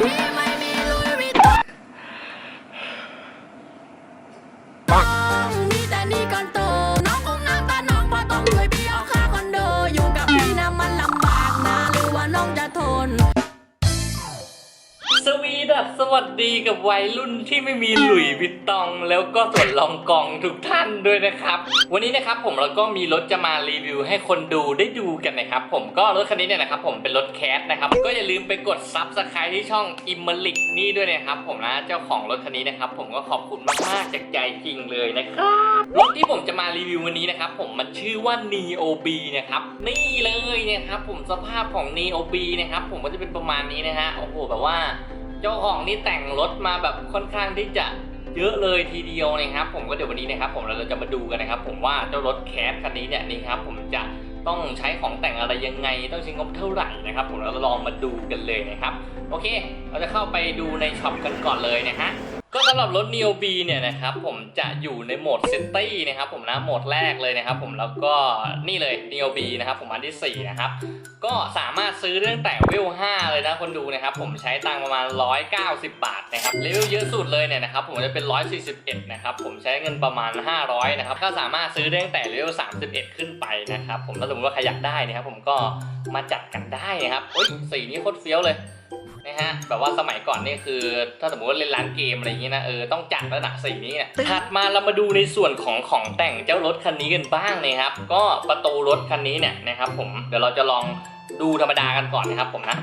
พี่ สวัสวัสดีกับวัยรุ่นที่ไม่มีหลุยส์วิตตอง แล้วก็ส่วนรองกองทุกท่านด้วยนะครับ วันนี้นะครับผมเราก็มีรถจะมารีวิวให้คนดูได้ดูกันนะครับ ผมก็รถคันนี้เนี่ยนะครับผมเป็นรถแคสนะครับ ก็อย่าลืมไปกดซับสไครต์ที่ช่องอิมเมลิกนี่ด้วยนะครับ ผมนะเจ้าของรถคันนี้นะครับ ผมก็ขอบคุณมากๆจากใจจริงเลยนะครับรถที่ผมจะมารีวิววันนี้นะครับผมมันชื่อว่า Neo B นะครับนี่เลยนะครับผมสภาพของ Neo B นะครับผมก็จะเป็นประมาณนี้นะฮะโอ้โหแบบว่า เจ้าของนี่แต่งรถมาแบบค่อนข้างที่จะเยอะเลยทีเดียวนะครับ ผมก็เดี๋ยววันนี้นะครับผมเราจะมาดูกันนะครับ ผมว่าเจ้ารถแคปคันนี้เนี่ยนี่ครับผมจะต้องใช้ของแต่งอะไรยังไง ต้องใช้งบเท่าไหร่นะครับ ผมเราลองมาดูกันเลยนะครับ โอเค เราจะเข้าไปดูในช็อปกันก่อนเลยนะฮะ ก็สำหรับรถ Neo B เนี่ยนะครับผมจะอยู่ในโหมด City นะครับผมนะโหมดแรกเลยนะครับผมแล้วก็นี่เลย Neo B นะครับผมอันที่ 4 นะครับ ก็สามารถซื้อตั้งแต่เวล5เลยนะคนดูนะครับผมใช้ตังประมาณ 190 บาทนะครับเลเวลเยอะสุดเลยเนี่ยนะครับผมจะเป็น 141 นะครับผมใช้เงินประมาณ 500 นะครับก็สามารถซื้อได้ตั้งแต่เลเวล31 ขึ้นไปนะครับผมถ้าสมมติว่าใครอยากได้นะครับผมก็มาจัดกันได้นะครับโอ้ยสีนี้โคตรเฟี้ยวเลย นะฮะแบบว่าสมัยก่อนนี่คือ ถ้าสมมติว่าเล่นร้านเกมอะไรอย่างงี้นะเออต้องจัดระดับสีนี้เนี่ยถัดมาเรามาดูในส่วนของของแต่งเจ้ารถคันนี้กันบ้างนะครับ ก็ประตูรถคันนี้เนี่ยนะครับ ผมเดี๋ยวเราจะลองดูธรรมดากันก่อนนะครับ ผมนะ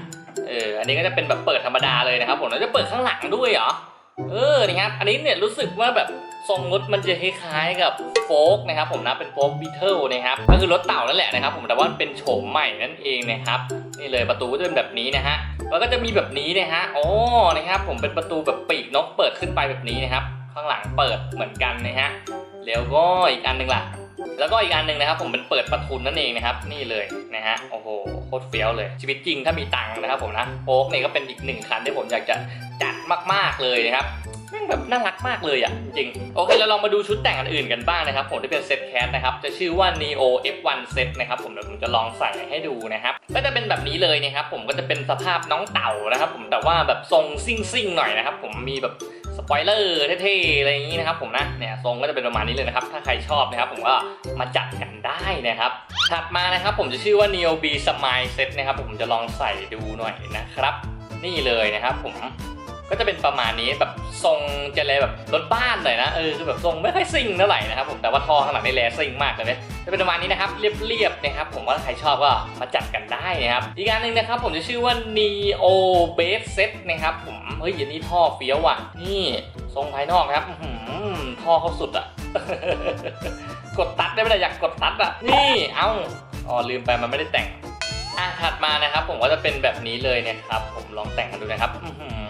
เอออันนี้ก็จะเป็นแบบเปิดธรรมดาเลยนะครับ ผมแล้วจะเปิดข้างหลังด้วยเหรอเออนี่ครับอันนี้เนี่ยรู้สึกว่าแบบ ทรงรถมันจะคล้ายๆกับโฟกนะครับผมนะเป็นโฟกบีเทิลนะครับก็คือรถเต่านั่นแหละนะครับผมแต่ว่าเป็นโฉมใหม่นั่นเองนะครับนี่เลยประตูก็จะเป็นแบบนี้นะฮะแล้วก็จะมีแบบนี้นะฮะโอ้นะครับผมเป็นประตูแบบปีกนกเปิดขึ้นไปแบบนี้นะครับ ข้างหลังเปิดเหมือนกันนะฮะแล้วก็อีกอันหนึ่งล่ะแล้วก็อีกอันหนึ่งนะครับผมเป็นเปิดประทุนนั่นเองนะครับนี่เลยนะฮะโอ้โหโคตรเฟี้ยวเลย ชีวิตจริงถ้ามีตังค์นะครับผมนะโอ๊กเนี่ยก็เป็นอีกหนึ่งคันที่ผมอยากจะจัดมากๆเลยนะครับ แม่งแบบน่ารักมากเลยอะจริงโอเคเราลองมาดูชุดแต่งอันอื่นกันบ้างนะครับ ผมที่เป็นเซตแคสนะครับจะชื่อว่า Neo F1 Set นะครับผมเดี๋ยวผมจะลองใส่ให้ดูนะครับก็จะเป็นแบบนี้เลยนะครับผมก็จะเป็นสภาพน้องเต่านะครับ ผมแต่ว่าแบบทรงซิ่งซิ่งๆหน่อยนะครับ ผมมีแบบสปอยเลอร์เท่ๆอะไรอย่างนี้นะครับผมนะเนี่ยทรงก็จะเป็นประมาณนี้เลยนะครับ ถ้าใครชอบนะครับ ผมก็มาจัดกันได้นะครับ ถัดมานะครับ ผมจะชื่อว่า Neo B Smile Set นะครับ ผมจะลองใส่ดูหน่อยนะครับ นี่เลยนะครับ ผม ก็จะเป็นประมาณนี้แบบทรงจะเลยแบบรถบ้านหน่อยนะเออคือแบบทรงไม่ค่อยซิ่งเท่าไหร่นะครับผมแต่ว่าท่อข้างหลังนี่แลซิ่งมากเลยนะจะเป็นประมาณนี้นะครับเรียบๆนะครับผมว่าใครชอบก็มาจัดกันได้นะครับอีกอันหนึ่งนะครับผมจะชื่อว่า Neo Base Set นะครับผมเฮ้ยอันนี้ท่อเฟี้ยวอะนี่ทรงภายนอกนะครับหือท่อเขาสุดอะกดตัดได้ไหมล่ะอยากกดตัดอะนี่เอ้าอ๋อลืมไปมันไม่ได้แต่งอะถัดมานะครับผมก็จะเป็นแบบนี้เลยนะครับผมลองแต่งกันดูนะครับอื้อหือ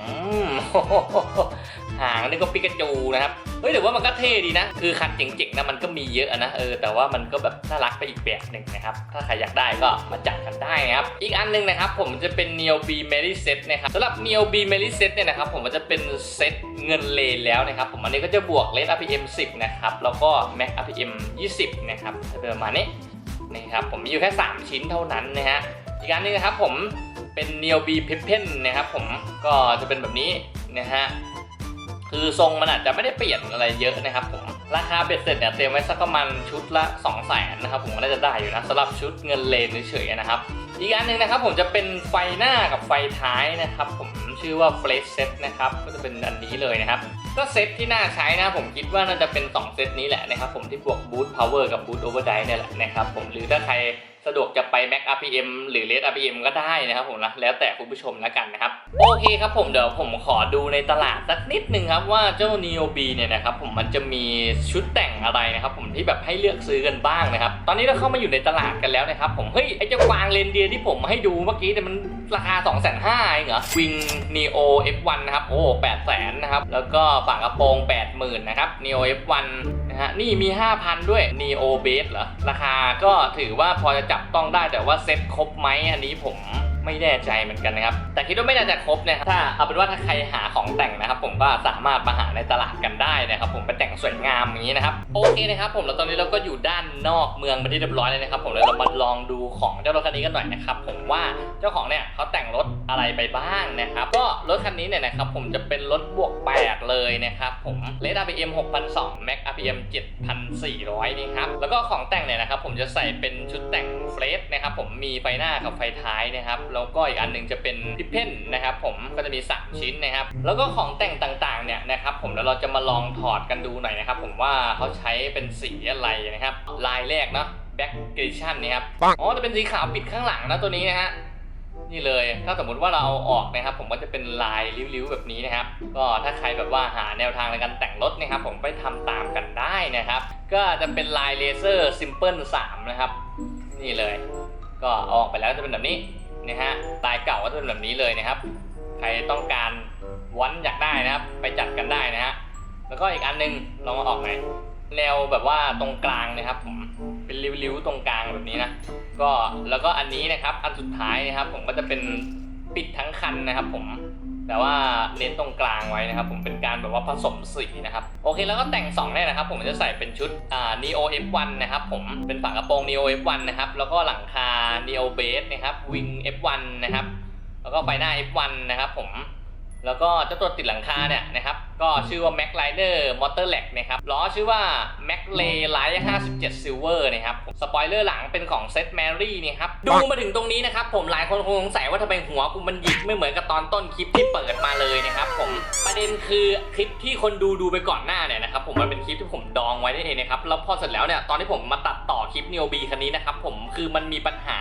หางนี่ก็ปิกาจูนะครับ เฮ้ยแต่ว่ามันก็เท่ดีนะ คือคันเจ๋งๆนะมันก็มีเยอะนะเออแต่ว่ามันก็แบบน่ารักไปอีกแบบหนึ่งนะครับ ถ้าใครอยากได้ก็มาจัดกันได้นะครับ อีกอันหนึงนะครับ ผมจะเป็น Neo B Merry Set นะครับสำหรับ Neo B Merry Set เนี่ยนะครับผมมันจะเป็นเซตเงินเลนแล้วนะครับ ผมอันนี้ก็จะบวกเลน RPM 10 นะครับ แล้วก็ Max RPM 20 นะครับจะเป็นประมาณนี้นี่ครับผมมีอยู่แค่ 3 ชิ้นเท่านั้นนะฮะ อีกอันหนึงนะครับผมเป็น Neo B p i p e n นนะครับผมก็จะเป็นแบบนี้นะฮะคือทรงมันอาจจะไม่ได้เปลี่ยนอะไรเยอะนะครับผมราคาเบ็ดเสร็จเนี่ยเตรียมไว้สักประมาณชุดละ2 0 0แสนนะครับผมก็น่าจะได้อยู่นะสำหรับชุดเงินเลนเฉยๆนะครับ อีกอันหนึ่งนะครับผมจะเป็นไฟหน้ากับไฟท้ายนะครับผมชื่อว่า Flash Set นะครับก็จะเป็นอันนี้เลยนะครับก็เซตที่น่าใช้นะผมคิดว่าน่าจะเป็น 2 เซตนี้แหละนะครับผมที่บวก Boost Power กับ Boost Overdrive เนี่ยแหละนะครับผมหรือถ้าใคร สะดวกจะไป Mac RPM หรือ Red RPM ก็ได้นะครับผมนะแล้วแต่คุณผู้ชมแล้วกันนะครับ โอเคครับผมเดี๋ยวผมขอดูในตลาดสักนิดหนึ่งครับว่าเจ้า Neo B เนี่ยนะครับผมมันจะมีชุดแต่งอะไรนะครับผมที่แบบให้เลือกซื้อกันบ้างนะครับ ตอนนี้เราเข้ามาอยู่ในตลาดกันแล้วนะครับผมเฮ้ยไอเจ้ากวางเลนเดียร์ที่ผมให้ดูเมื่อกี้แต่ยมัน ราคา 2 5 0 0 0เองเหรอวิง Neo F1 นะครับ โอ้8 0 0 0 0นะครับ แล้วก็ฝากระโปรง 80,000นะครับ Neo F1 นะฮะ นี่มี 5,000 ด้วย Neo Base เหรอ ราคาก็ถือว่าพอจะจับต้องได้แต่ว่าเซ็ตครบไหมอันนี้ผม ไม่แน่ใจเหมือนกันนะครับ แต่คิดว่าไม่น่าจะครบนะครับถ้าเอาเป็นว่าถ้าใครหาของแต่งนะครับผมก็สามารถมาหาในตลาดกันได้นะครับผมไปแต่งสวยงามอย่างนี้นะครับโอเคนะครับผมแล้วตอนนี้เราก็อยู่ด้านนอกเมืองไปที่เรียบร้อยเลยนะครับผมเลยเรามาลองดูของเจ้ารถคันนี้กันหน่อยนะครับผมว่าเจ้าของเนี่ยเขาแต่งรถอะไรไปบ้างนะครับก็รถคันนี้เนี่ยนะครับผมจะเป็นรถบวก8เลยนะครับผมเลด RPM 6,200 Max RPM 7,400นี่ครับแล้วก็ของแต่งเนี่ยนะครับผมจะใส่เป็นชุดแต่งเฟรชนะครับผมมีไฟหน้ากับไฟท้ายนะครับแล้วก็อีกอันหนึงจะเป็นพิเพนนะครับผมก็จะมี 3 ชิ้นนะครับ แล้วก็ของแต่งต่างๆเนี่ยนะครับผมแล้วเราจะมาลองถอดกันดูหน่อยนะครับผมว่าเขาใช้เป็นสีอะไรนะครับ ลายแรกเนาะ back gradation นี่ครับอ๋อจะเป็นสีขาวปิดข้างหลังนะตัวนี้นะฮะนี่เลย ถ้าสมมุติว่าเราเอาออกนะครับ ผมก็จะเป็นลายริ้วๆแบบนี้นะครับ ก็ถ้าใครแบบว่าหาแนวทางในการแต่งรถนะครับ ผมไปทำตามกันได้นะครับ ก็จะเป็นลายเลเซอร์ซิมเพิล3นะครับ นี่เลย ก็เอาออกไปแล้วจะเป็นแบบนี้ นะฮะลายเก่าก็จะเป็นแบบนี้เลยนะครับ ใครต้องการวันอยากได้นะครับ ไปจัดกันได้นะฮะแล้วก็อีกอันหนึงลองมาออกไหนแนวแบบว่าตรงกลางนะครับผมเป็นริ้วๆตรงกลางแบบนี้นะก็แล้วก็อันนี้นะครับอันสุดท้ายนะครับ ผมก็จะเป็นปิดทั้งคันนะครับ ผม แต่ว่าเน้นตรงกลางไว้นะครับ ผมเป็นการแบบว่าผสมสีนะครับ โอเคแล้วก็แต่ง2เนี่ยนะครับ ผมจะใส่เป็นชุดอ่า Neo F1 นะครับ ผมเป็นฝากระโปรง Neo F1 นะครับ แล้วก็หลังคา Neo Base นะครับ Wing F1 นะครับ แล้วก็ไฟหน้า F1 นะครับ ผม แล้วก็เจ้าตัวติดหลังคาเนี่ยนะครับ ก็ชื่อว่า Mac Rider Motor Lag นะครับล้อชื่อว่า Mac Lay Light 57 Silver นะครับสปอยเลอร์หลังเป็นของ Set Mary นี่ครับดูมาถึงตรงนี้นะครับ ผมหลายคนคงสงสัยว่าทำไมหัวกูมันหยิกไม่เหมือนกับตอนต้นคลิปที่เปิดมาเลยนะครับผมประเด็นคือคลิปที่คนดูดูไปก่อนหน้าเนี่ยนะครับผมมันเป็นคลิปที่ผมดองไว้นั่นเองนะครับแล้วพอเสร็จแล้วเนี่ยตอนที่ผมมาตัดต่อคลิป Neo B คันนี้นะครับผมคือมันมีปัญหา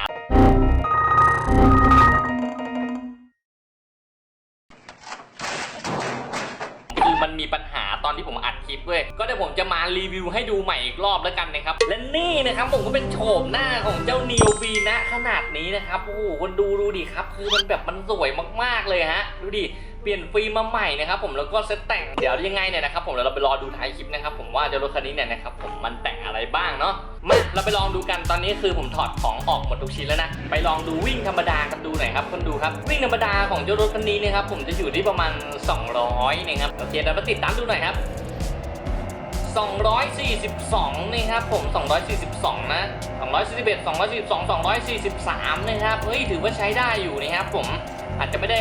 ารีวิวให้ดูใหม่อีกรอบแล้วกันนะครับ และนี่นะครับผมก็เป็นโฉมหน้าของเจ้า Neo V นะขนาดนี้นะครับโอ้โหคนดูดูดิครับ คือมันแบบมันสวยมากๆเลยฮะดูดิเปลี่ยนฟิล์มมาใหม่นะครับผมแล้วก็เซตแต่งเดี๋ยวยังไงเนี่ยนะครับผมเดี๋ยวเราไปรอดูท้ายคลิปนะครับผมว่าเจ้ารถคันนี้เนี่ยนะครับผมมันแต่งอะไรบ้างเนาะมาเราไปลองดูกันตอนนี้คือผมถอดของออกหมดทุกชิ้นแล้วนะไปลองดูวิ่งธรรมดากันดูหน่อยครับคนดูครับวิ่งธรรมดาของเจ้ารถคันนี้นะครับผมจะอยู่ที่ประมาณ 200นะครับโอเคเดี๋ยวมาติดตามดูหน่อยครับ 242นี่ครับผม 242 นะ 241 242 243 นะครับ เฮ้ย ถือว่าใช้ได้อยู่นะครับผม อาจจะไม่ได้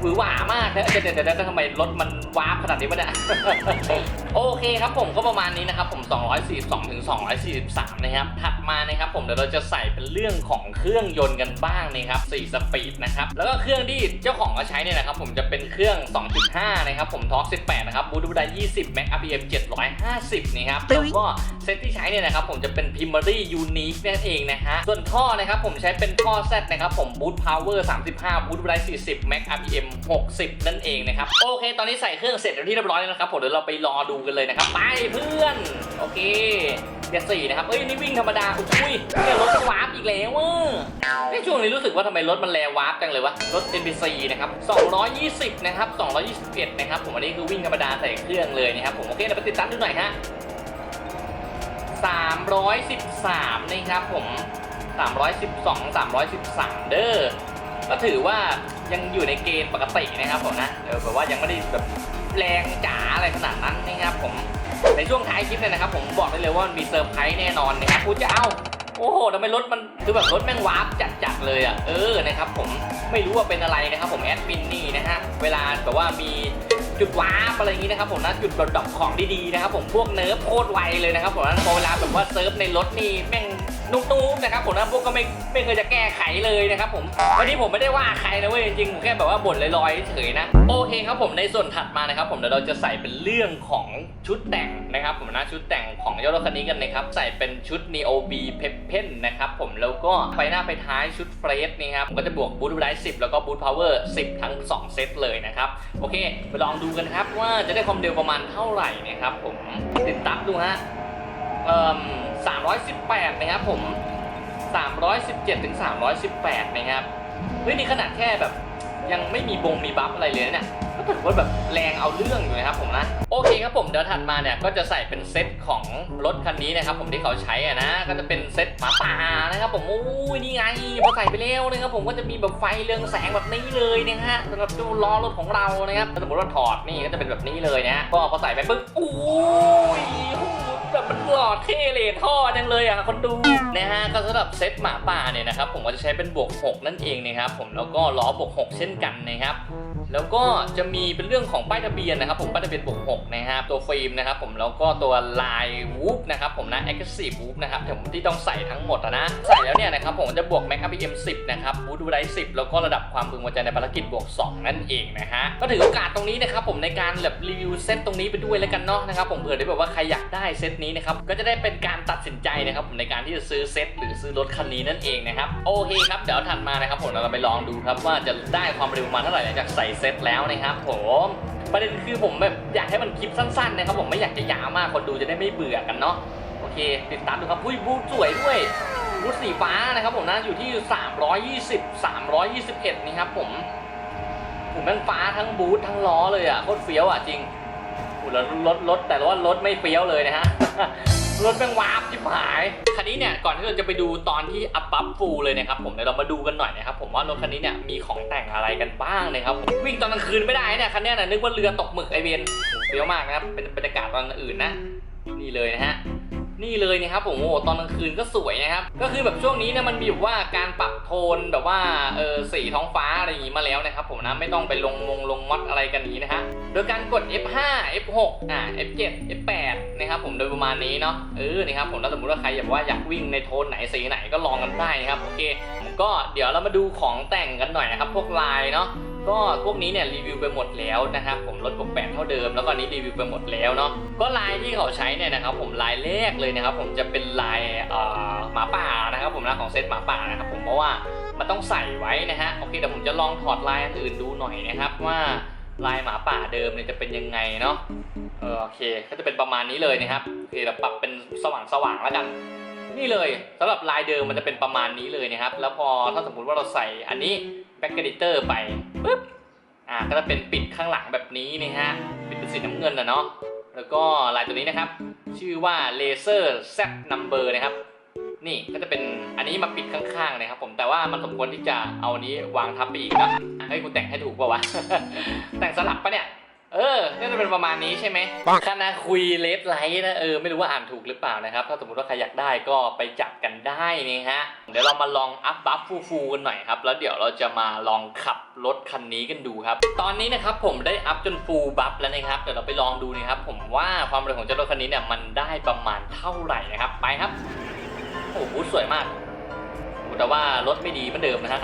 หวือหวามากนะเดี๋ยวเดี๋ยวเดี๋ยวทำไมรถมันวาร์ปขนาดนี้วะเนี่ยโอเคครับผมก็ประมาณนี้นะครับผม 242ถึง243 นะครับ ถัดมานะครับผมเดี๋ยวเราจะใส่เป็นเรื่องของเครื่องยนต์กันบ้างนะครับ4สปีดนะครับ แล้วก็เครื่องที่เจ้าของก็ใช้เนี่ยนะครับผมจะเป็นเครื่อง 2.5 นะครับผมทอร์ก18 นะครับบูทบูดา20 Max RPM 750นี่ครับ แล้วก็เซตที่ใช้เนี่ยนะครับผมจะเป็น Primary Unique นั่นเองนะฮะ ส่วนท่อนะครับผมใช้เป็นท่อ Z นะครับผม Boot Power 35 Boot Drive 40 Max RPM 60 นั่นเองนะครับ โอเค ตอนนี้ใส่เครื่องเสร็จเป็นที่เรียบร้อยแล้วนะครับผมเดี๋ยวเราไปรอดูกันเลยนะครับ ไปเพื่อน โอเคเกียร์สี่นะครับ เอ้ย นี่วิ่งธรรมดา อุ้ยเนี่ยรถมันวาร์ปอีกแล้วอะในช่วงนี้รู้สึกว่าทำไมรถมันแลวาร์ปจังเลยวะ รถ NPC นะครับ 220 นะครับ 221 นะครับ ผมอันนี้คือวิ่งธรรมดาใส่เครื่องเลยนะครับ ผม โอเคเดี๋ยวไปติดตั้งดูหน่อยฮะ313 นะครับผม 312 313 เด้อ ก็ถือว่ายังอยู่ในเกณฑ์ปกตินะครับผมนะเออแบบว่ายังไม่ได้แบบแรงจ๋าอะไรขนาดนั้นนะครับผมในช่วงท้ายคลิปเนี่ยนะครับ ผมบอกได้เลยว่ามันมีเซอร์ไพรส์แน่นอนนะครับพูดจะเอ้าโอ้โหทำไมรถมันคือแบบรถแม่งวาร์ปจัดๆเลยอะเออนะครับผมไม่รู้ว่าเป็นอะไรนะครับ ผมแอดมินนี่นะฮะเวลาแบบว่ามีจุดวาร์ปอะไรอย่างนี้นะครับผมนะจุดดรอปของดีๆนะครับ ผมพวกเนิร์ฟโคตรไวเลยนะครับผมนะพอเวลาแบบว่าเซิร์ฟในรถนี่แม่ง นุ่มๆนะครับผมนะพวกก็ไม่ไม่เคยจะแก้ไขเลยนะครับผมวันนี้ผมไม่ได้ว่าใครนะเว้ยจริงๆผมแค่แบบว่าบ่นลอยๆเฉยนะโอเคครับผมในส่วนถัดมานะครับผมเดี๋ยวเราจะใส่เป็นเรื่องของชุดแต่งนะครับผมนะชุดแต่งของเจ้ารถคันนี้กันนะครับใส่เป็นชุด Neo B p e p p e n นะครับผมแล้วก็ไฟหน้าไฟท้ายชุดเฟรชนี่ครับผมก็จะบวกบูทได10แล้วก็บูทพาวเวอร์10ทั้ง 2 เซตเลยนะครับโอเคไปลองดูกันครับว่าจะได้ความเร็วประมาณเท่าไหร่นะครับผมติดตั้งดูฮะเอ่อ 318 นะครับผม 317 ถึง 318 นะครับ เฮ้ยนี่ขนาดแค่แบบยังไม่มีบงมีบัฟอะไรเลยนะเนี่ยก็ถือว่าแบบแรงเอาเรื่องอยู่นะครับผมนะ โอเคครับผมเดี๋ยวถัดมาเนี่ยก็จะใส่เป็นเซตของรถคันนี้นะครับผมที่เขาใช้อะนะ ก็จะเป็นเซตหมาป่านะครับผมโอ้ยนี่ไงพอใส่ไปแล้วนะครับผมก็จะมีแบบไฟเรืองแสงแบบนี้เลยนะฮะสำหรับดูล้อรถของเรานะครับสมมติว่าถอดนี่ก็จะเป็นแบบนี้เลยนะฮะก็พอใส่ไปปุ๊บโอ้ย แบบมันหล่อเท่เลยท่อจังเลยอะคนดูนะฮะก็สำหรับเซตหมาป่าเนี่ยนะครับผมก็จะใช้เป็นบวก 6 นั่นเองนะครับผมแล้วก็ล้อบวก 6 เช่นกันนะครับ แล้วก็จะมีเป็นเรื่องของป้ายทะเบียนนะครับผมป้ายทะเบียนบวก6นะครับตัวฟิล์มนะครับผมแล้วก็ตัวลายวูฟนะครับผมนะ Aggressive Whoop นะครับผมที่ต้องใส่ทั้งหมดอะนะใส่แล้วเนี่ยนะครับผมจะบวก Max RPM 10นะครับบูดูได10 แล้วก็ระดับความพึงพอใจในภารกิจบวก 2 นั่นเองนะฮะก็ถือโอกาสตรงนี้นะครับผมในการแบบรีวิวเซตตรงนี้ไปด้วยแล้วกันเนาะนะครับผมเผื่อได้แบบว่าใครอยากได้เซตนี้นะครับก็จะได้เป็นการตัดสินใจนะครับผมในการที่จะซื้อเซตหรือซื้อรถคันนี้นั่นเองนะครับโอเคครับเดี๋ยวถัดมานะครับผมเราไปลองดูครับว่าจะได้ความเร็วมาเท่าไหร่หลังจากใส่เซตแล้วนะครับผมประเด็นคือผมแบบอยากให้มันคลิปสั้นๆนะครับผมไม่อยากจะยาวมากคนดูจะได้ไม่เบื่อกันเนาะโอเค ติดตามดูครับอุ้ยบูสวยด้วยบูสีฟ้านะครับผมนะอยู่ที่ 320 321นี่ครับผมผมแม่งฟ้าทั้งบูททั้งล้อเลยอะโคตรเฟี้ยวอะจริงอูแล้วรถรถแต่ว่ารถไม่เฟี้ยวเลยนะฮะ รถแม่งวาร์ปจิบหาย คันนี้เนี่ยก่อนที่เราจะไปดูตอนที่อัพบัฟฟูลเลยนะครับผมเดี๋ยวเรามาดูกันหน่อยนะครับผมว่ารถคันนี้เนี่ยมีของแต่งอะไรกันบ้างนะครับผมวิ่งตอนกลางคืนไม่ได้เนี่ยคันนี้นะนึกว่าเรือตกหมึกไอเวนเฟี้ยวมากนะครับเป็นบรรยากาศตอนอื่นนะ นี่เลยนะฮะ นี่เลยนะครับผมโอ้ตอนกลางคืนก็สวยนะครับ ก็คือแบบช่วงนี้เนี่ยมันมีแบบว่าการปรับโทนแบบว่าเออสีท้องฟ้าอะไรอย่างงี้มาแล้วนะครับผมนะไม่ต้องไปลงมงลงมอดอะไรกันนี้นะฮะโดยการกด F5 F6 อ่า F7 F8 นะครับผมโดยประมาณนี้เนาะเออนี่ครับผมถ้าสมมติว่าใครอยากว่าอยากวิ่งในโทนไหนสีไหนก็ลองกันได้นะครับโอเคก็เดี๋ยวเรามาดูของแต่งกันหน่อยนะครับพวกลายเนาะ ก็พวกนี้เนี่ยรีวิวไปหมดแล้วนะครับผมลดบวกแปดเท่าเดิมแล้วก็นนี้รีวิวไปหมดแล้วเนาะก็ลายที่เขาใช้เนี่ยนะครับผมลายแรกเลยนะครับผมจะเป็นลายเอ่อหมาป่านะครับผมนะของเซตหมาป่านะครับผมเพราะว่ามันต้องใส่ไว้นะฮะโอเคเดี๋ยวผมจะลองถอดลายอันอื่นดูหน่อยนะครับว่าลายหมาป่าเดิมเนี่ยจะเป็นยังไงเนาะเออโอเคก็จะเป็นประมาณนี้เลยนะครับโอเคเราปรับเป็นสว่างสว่างแล้วกัน นี่เลยสำหรับลายเดิมมันจะเป็นประมาณนี้เลยนะครับแล้วพอถ้าสมมุติว่าเราใส่อันนี้ แบ็กเกอร์ดิเตอร์ไปปึ๊บอ่าก็จะเป็นปิดข้างหลังแบบนี้นะฮะปิดเป็นสีน้ำเงินนะเนาะแล้วก็ลายตัวนี้นะครับ ชื่อว่าเลเซอร์แซดนัมเบอร์นะครับ นี่ก็จะเป็นอันนี้มาปิดข้างๆนะครับ ผมแต่ว่ามันสมควรที่จะเอาอันนี้วางทับไปอีกนะเฮ้ยกูแต่งให้ถูกป่าวะแต่งสลับปะเนี่ย เออน่าจะเป็นประมาณนี้ใช่ไหมคณะคุยเลสไลท์นะเออไม่รู้ว่าอ่านถูกหรือเปล่านะครับ ถ้าสมมติว่าใครอยากได้ก็ไปจับกันได้นี่ฮะ เดี๋ยวเรามาลองอัพบัฟฟูๆกันหน่อยครับ แล้วเดี๋ยวเราจะมาลองขับรถคันนี้กันดูครับ ตอนนี้นะครับผมได้อัพจนฟูลบัฟแล้วนะครับ เดี๋ยวเราไปลองดูนะครับ ผมว่าความเร็วของเจ้ารถคันนี้เนี่ยมันได้ประมาณเท่าไหร่นะครับ ไปครับ โอ้โหบูธสวยมากโอ้แต่ว่ารถไม่ดีเหมือนเดิมนะฮะ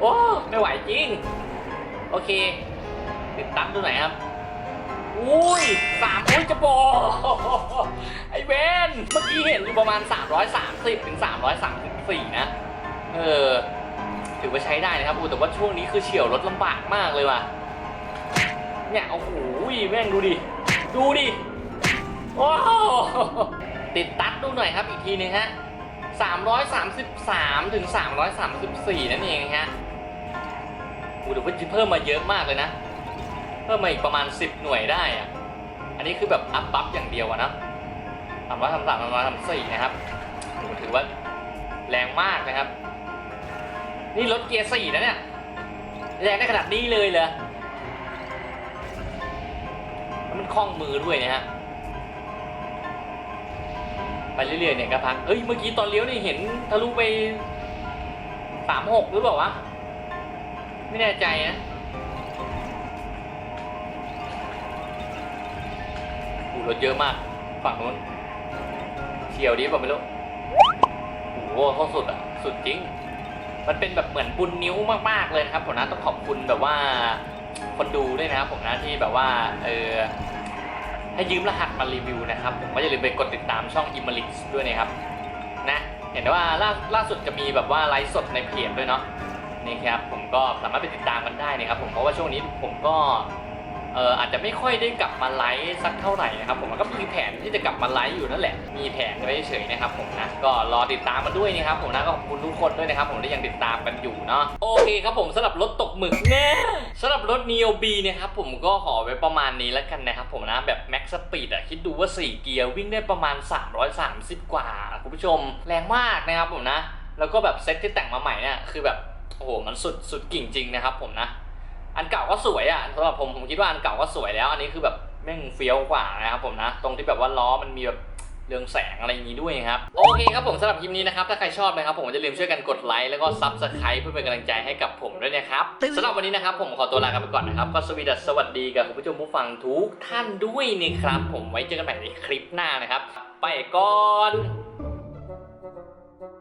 โอ้ไม่ไหวจริง โอเค ติดตั้งดูหน่อยครับ อุ้ยสามอุ้ยจะบอก ไอ้เวนเมื่อกี้เห็นอยู่ประมาณ 330 ถึง 334 นะ เออ ถือว่าใช้ได้นะครับอูแต่ว่าช่วงนี้คือเฉียวรถลำบากมากเลยว่ะ เนี่ยโอ้โหแม่งดูดิ ดูดิ โอ้ติดตัดดูหน่อยครับอีกทีนึงฮะ 333 ถึง 334 นั่นเองฮะอูแต่ว่าเพิ่มมาเยอะมากเลยนะ เพิ่มมาอีกประมาณ 10 หน่วยได้อะอันนี้คือแบบอัพบัฟอย่างเดียวอะนะสามร้อยสามสามสามร้อยสามสี่นะครับถือว่าแรงมากนะครับ นี่รถเกียร์สี่นะเนี่ยแรงได้ขนาดนี้เลยเหรอแล้วมันคล่องมือด้วยนะฮะไปเรื่อยๆเนี่ยก็พักเอ้ยเมื่อกี้ตอนเลี้ยวนี่เห็นทะลุไปสามหกหรือเปล่าวะไม่แน่ใจนะ รถเยอะมาก ฝั่งนู้นเฉียวดีเปล่าไม่รู้โอ้โหเขาสุดอะ สุดจริง มันเป็นแบบเหมือนบุญนิ้วมากๆเลยนะครับผมนะต้องขอบคุณแบบว่าคนดูด้วยนะครับผมนะที่แบบว่า เออให้ยืมรหัสมารีวิวนะครับ ผมก็อย่าลืมไปกดติดตามช่อง i m a l i x ด้วยนะครับ นะ เห็นว่าล่าล่าสุดจะมีแบบว่าไลฟ์สดในเพจด้วยเนาะนี่ครับผมก็สามารถไปติดตามกันได้นะครับผมเพราะว่าช่วงนี้ผมก็ เอออาจจะไม่ค่อยได้กลับมาไลฟ์สักเท่าไหร่นะครับผมมันก็มีแผนที่จะกลับมาไลฟ์อยู่นั่นแหละ มีแผนไว้เฉยๆนะครับผมนะ ก็รอติดตามมาด้วยนะครับผมนะก็ขอบคุณทุกคนด้วยนะครับผมที่ยังติดตามกันอยู่เนาะ โอเคครับผมสำหรับรถตกหมึกแน่สำหรับรถ Neo B เนี่ยครับผมก็ขอไว้ประมาณนี้แล้วกันนะครับผมนะแบบ Max Speed อะคิดดูว่า 4 เกียร์วิ่งได้ประมาณ 330 กว่าคุณผู้ชมแรงมากนะครับผมนะ แล้วก็แบบเซ็ตที่แต่งมาใหม่เนี่ยคือแบบโอ้โหมันสุดสุดกิ่งจริงนะครับผมนะ อันเก่าก็สวยอะสำหรับผมผมคิดว่าอันเก่าก็สวยแล้ว อันนี้คือแบบแม่งเฟี้ยวกว่านะครับผมนะ ตรงที่แบบว่าล้อมันมีแบบเรืองแสงอะไรอย่างนี้ด้วยครับ โอเคครับผมสำหรับคลิปนี้นะครับ ถ้าใครชอบนะครับผมอย่าลืมช่วยกันกดไลค์แล้วก็ซับสไครป์เพื่อเป็นกำลังใจให้กับผมด้วยนะครับสำหรับวันนี้นะครับผมขอตัวลากันไปก่อนนะครับ ก็สวีดัสสวัสดีกับคุณผู้ชมผู้ฟังทุกท่านด้วยนะครับ ผมไว้เจอกันใหม่ในคลิปหน้านะครับ ไปก่อน